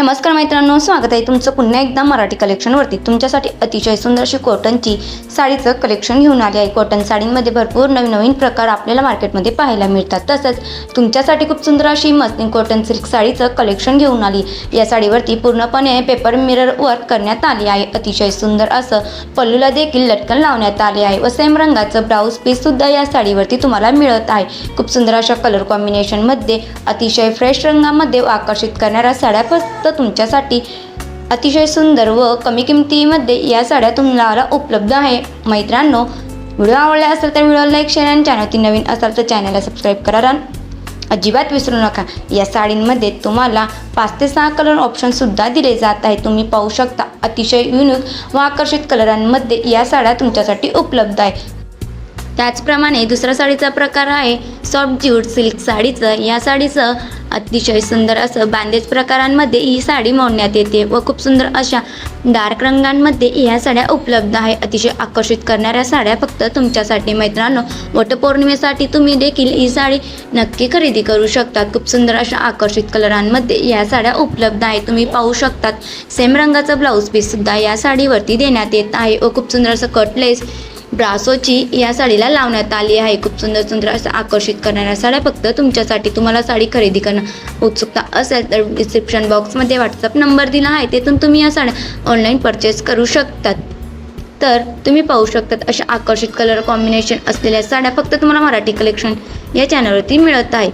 नमस्कार मित्रांनो स्वागत आहे तुमचं पुन्हा एकदा मराठी कलेक्शनवरती तुमच्यासाठी अतिशय सुंदर अशी कॉटनची साडीचं कलेक्शन घेऊन आले आहे. कॉटन साडींमध्ये भरपूर नवीन नवीन प्रकार आपल्याला मार्केटमध्ये पाहायला मिळतात. तसंच तुमच्यासाठी खूप सुंदर अशी मस्ती कॉटन सिल्क साडीचं कलेक्शन घेऊन आली. या साडीवरती पूर्णपणे पेपर मिरर वर्क करण्यात आले आहे. अतिशय सुंदर असं पल्लूला देखील लटकन लावण्यात आले आहे. व सेम रंगाचं ब्लाऊज पीस सुद्धा या साडीवरती तुम्हाला मिळत आहे. खूप सुंदर अशा कलर कॉम्बिनेशनमध्ये अतिशय फ्रेश रंगामध्ये आकर्षित करणाऱ्या साड्या फक्त तुमच्यासाठी अतिशय सुंदर व कमी किमतीमध्ये या साड्या तुम्हाला उपलब्ध आहे. मैत्रांनो व्हिडिओ आवडला असेल तर व्हिडिओ लाईक शेअर आणि चॅनलवरती नवीन असाल तर चॅनलला सबस्क्राईब करा. अजिबात विसरू नका. या साडींमध्ये तुम्हाला पाच ते सहा कलर ऑप्शनसुद्धा दिले जात आहे तुम्ही पाहू शकता अतिशय युनिक व आकर्षित कलरांमध्ये या साड्या तुमच्यासाठी उपलब्ध आहे. त्याचप्रमाणे दुसरा साडीचा प्रकार आहे सॉफ्ट ज्यूट सिल्क साडीचं. या साडीचं अतिशय सुंदर असं बांधेज प्रकारांमध्ये ही साडी मोडण्यात येते व खूप सुंदर अशा डार्क रंगांमध्ये या साड्या उपलब्ध आहे. अतिशय आकर्षित करणाऱ्या साड्या फक्त तुमच्यासाठी. मैत्रांनो वटपौर्णिमेसाठी तुम्ही देखील ही साडी नक्की खरेदी करू शकता. खूप सुंदर अशा आकर्षित कलरांमध्ये या साड्या उपलब्ध आहे तुम्ही पाहू शकतात. सेम रंगाचा ब्लाऊज पीससुद्धा या साडीवरती देण्यात येत आहे व खूप सुंदर असं कटलेस ब्रासोची या साडीला लावण्यात आली आहे. खूप सुंदर सुंदर असं आकर्षित करणाऱ्या साड्या फक्त तुमच्यासाठी तुम्हाला साडी खरेदी करणं उत्सुकता असेल तर डिस्क्रिप्शन बॉक्समध्ये व्हॉट्सअप नंबर दिला आहे. तेथून तुम्ही या साड्या ऑनलाईन परचेस करू शकतात. तर तुम्ही पाहू शकतात अशा आकर्षित कलर कॉम्बिनेशन असलेल्या साड्या फक्त तुम्हाला मराठी कलेक्शन या चॅनलवरती मिळत आहे.